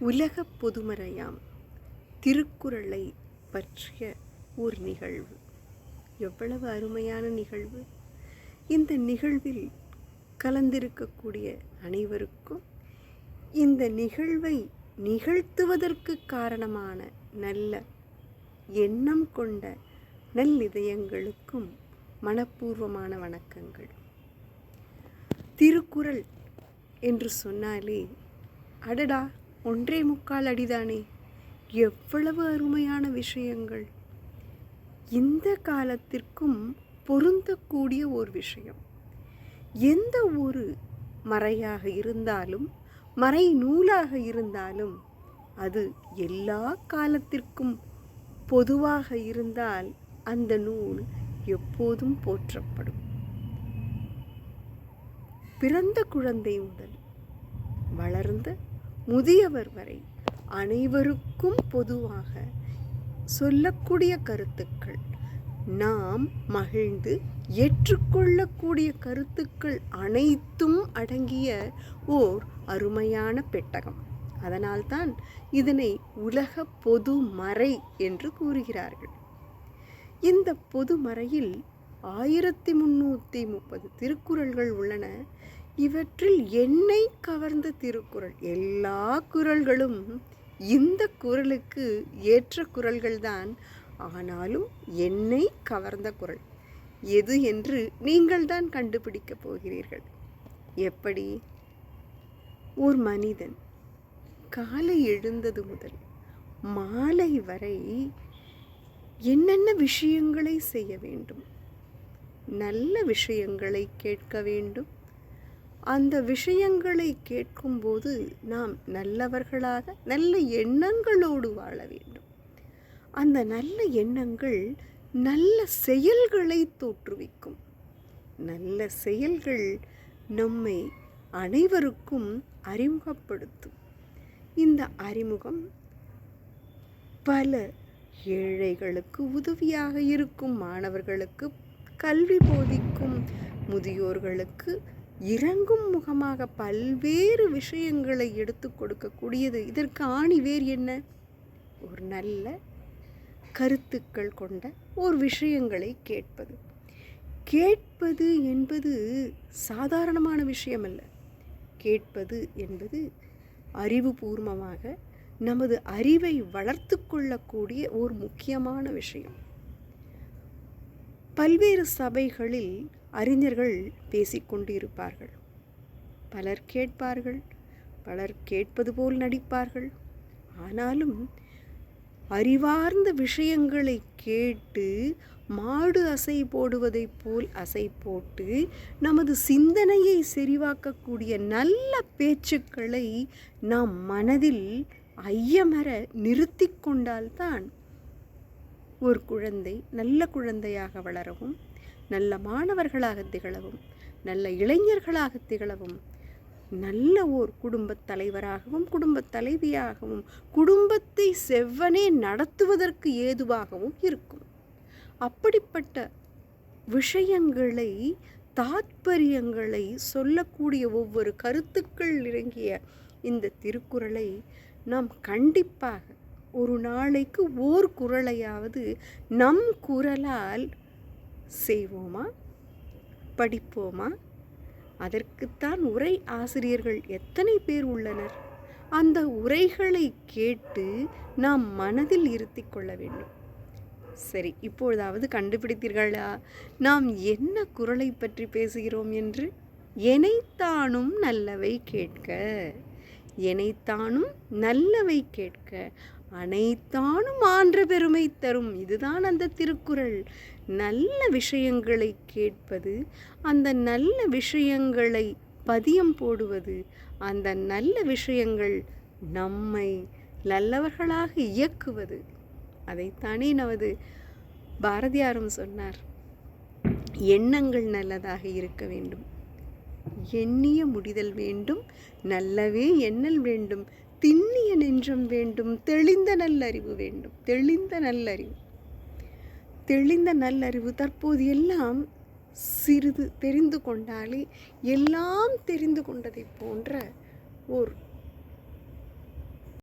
உலக பொதுமறையாம் திருக்குறளை பற்றிய ஒரு நிகழ்வு. எவ்வளவு அருமையான நிகழ்வு. இந்த நிகழ்வில் கலந்திருக்கக்கூடிய அனைவருக்கும் இந்த நிகழ்வை நிகழ்த்துவதற்கு காரணமான நல்ல எண்ணம் கொண்ட நல்லிதயங்களுக்கும் மனப்பூர்வமான வணக்கங்கள். திருக்குறள் என்று சொன்னாலே அடடா ஒன்றே முக்கால் அடிதானே? எவ்வளவு அருமையான விஷயங்கள். இந்த காலத்திற்கும் பொருந்தக்கூடிய ஒரு விஷயம். எந்த ஒரு மறையாக இருந்தாலும் மறை நூலாக இருந்தாலும் அது எல்லா காலத்திற்கும் பொதுவாக இருந்தால் அந்த நூல் எப்போதும் போற்றப்படும். பிறந்த குழந்தை முதல் வளர்ந்த முதியவர் வரை அனைவருக்கும் பொதுவாக சொல்லக்கூடிய கருத்துக்கள். நாம் மகிழ்ந்து ஏற்றுக்கொள்ளக்கூடிய கருத்துக்கள் அனைத்தும் அடங்கிய ஓர் அருமையான பெட்டகம். அதனால்தான் இதனை உலக பொது மறை என்று கூறுகிறார்கள். இந்த பொது மறையில் ஆயிரத்தி முன்னூற்றி முப்பது திருக்குறள்கள் உள்ளன. இவற்றில் என்னை கவர்ந்த திருக்குறள். எல்லா குறள்களும் இந்த குறளுக்கு ஏற்ற குறள்கள்தான். ஆனாலும் என்னை கவர்ந்த குறள். எது என்று நீங்கள்தான் கண்டுபிடிக்கப் போகிறீர்கள். எப்படி? ஒரு மனிதன் காலை எழுந்தது முதல் மாலை வரை என்னென்ன விஷயங்களை செய்ய வேண்டும்? நல்ல விஷயங்களை கேட்க வேண்டும். அந்த விஷயங்களை கேட்கும்போது நாம் நல்லவர்களாக நல்ல எண்ணங்களோடு வாழ வேண்டும். அந்த நல்ல எண்ணங்கள் நல்ல செயல்களை தோற்றுவிக்கும். நல்ல செயல்கள் நம்மை அனைவருக்கும் அறிமுகப்படுத்தும். இந்த அறிமுகம் பல ஏழைகளுக்கு உதவியாக இருக்கும் மாணவர்களுக்கு கல்வி போதிக்கும் முதியோர்களுக்கு இறங்கும் முகமாக பல்வேறு விஷயங்களை எடுத்து கொடுக்கக்கூடியது. இதற்கு வேறு என்ன? ஒரு நல்ல கருத்துக்கள் கொண்ட ஒரு விஷயங்களை கேட்பது. கேட்பது என்பது சாதாரணமான விஷயம் அல்ல கேட்பது என்பது அறிவுபூர்வமாக நமது அறிவை வளர்த்து கொள்ளக்கூடிய ஒரு முக்கியமான விஷயம். பல்வேறு சபைகளில் அறிஞர்கள் பேசிக்கொண்டு இருப்பார்கள் பலர் கேட்பார்கள் பலர் கேட்பது போல் நடிப்பார்கள். ஆனாலும் அறிவார்ந்த விஷயங்களை கேட்டு மாடு அசை போடுவதைப் போல் அசை போட்டு நமது சிந்தனையை செறிவாக்கக்கூடிய நல்ல பேச்சுக்களை நாம் மனதில் ஐயமர நிறுத்தி கொண்டால்தான் ஒரு குழந்தை நல்ல குழந்தையாக வளரவும் நல்ல மாணவர்களாக திகழவும் நல்ல இளைஞர்களாக திகழவும் நல்ல ஓர் குடும்பத் தலைவராகவும் குடும்பத் தலைவியாகவும் குடும்பத்தை செவ்வனே நடத்துவதற்கு ஏதுவாகவும் இருக்கும். அப்படிப்பட்ட விஷயங்களை தாத்பரியங்களை சொல்லக்கூடிய ஒவ்வொரு கருத்துக்கள் இறங்கிய இந்த திருக்குறளை நாம் கண்டிப்பாக ஒரு நாளைக்கு ஓர் குறளையாவது நம் குரலால் செய்வோமா? படிப்போமா? அதற்குத்தான் உரை ஆசிரியர்கள் எத்தனை பேர் உள்ளனர்? அந்த உரைகளை கேட்டு நாம் மனதில் இருத்தி கொள்ள வேண்டும். சரி இப்பொழுதாவது கண்டுபிடித்தீர்களா? நாம் என்ன குரலை பற்றி பேசுகிறோம் என்று? எனைத்தானும் நல்லவை கேட்க. எனைத்தானும் நல்லவை கேட்க. அனைத்தானும் ஆன்ற பெருமை தரும். இதுதான் அந்த திருக்குறள். நல்ல விஷயங்களை கேட்பது அந்த நல்ல விஷயங்களை பதியம் போடுவது அந்த நல்ல விஷயங்கள் நம்மை நல்லவர்களாக இயக்குவது. அதைத்தானே நமது பாரதியாரும் சொன்னார். எண்ணங்கள் நல்லதாக இருக்க வேண்டும். எண்ணிய முடிதல் வேண்டும் நல்லவே எண்ணல் வேண்டும் திண்ணிய நெஞ்சம் வேண்டும் தெளிந்த நல்லறிவு வேண்டும் தெளிந்த நல்லறிவு. தெளிந்த நல்லறிவு தற்போது எல்லாம் சிறிது தெரிந்து கொண்டாலே எல்லாம் தெரிந்து கொண்டதை போன்ற ஓர்